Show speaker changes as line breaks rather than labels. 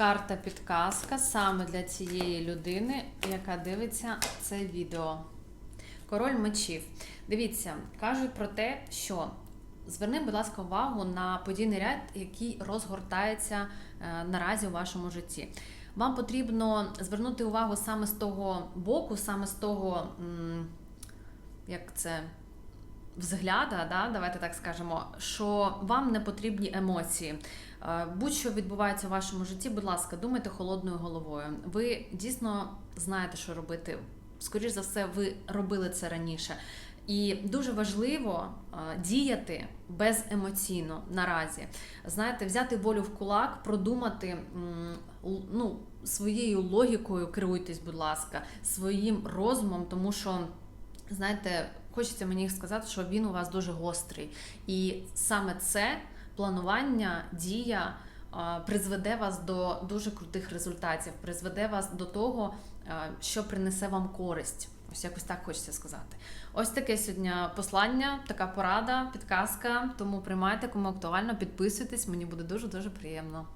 карта підказка саме для цієї людини, яка дивиться це відео. Король мечів. Дивіться, кажуть про те, що зверни, будь ласка, увагу на подійний ряд, який розгортається е, наразі у вашому житті. Вам потрібно звернути увагу саме з того боку, саме з того, як це взгляда, да, давайте так скажемо, що вам не потрібні емоції. Е, Будь-що відбувається у вашому житті, будь ласка, думайте холодною головою. Ви дійсно знаєте, що робити. Скоріше за все, ви робили це раніше. І дуже важливо е, діяти беземоційно наразі. Знаєте, взяти волю в кулак, продумати ну, своєю логікою керуйтесь, будь ласка, своїм розумом, тому що знаєте, хочеться мені сказати, що він у вас дуже гострий. І саме це планування, дія призведе вас до дуже крутих результатів, призведе вас до того, що принесе вам користь. Ось якось так хочеться сказати. Ось таке сьогодні послання, така порада, підказка. Тому приймайте, кому актуально, підписуйтесь, мені буде дуже дуже приємно.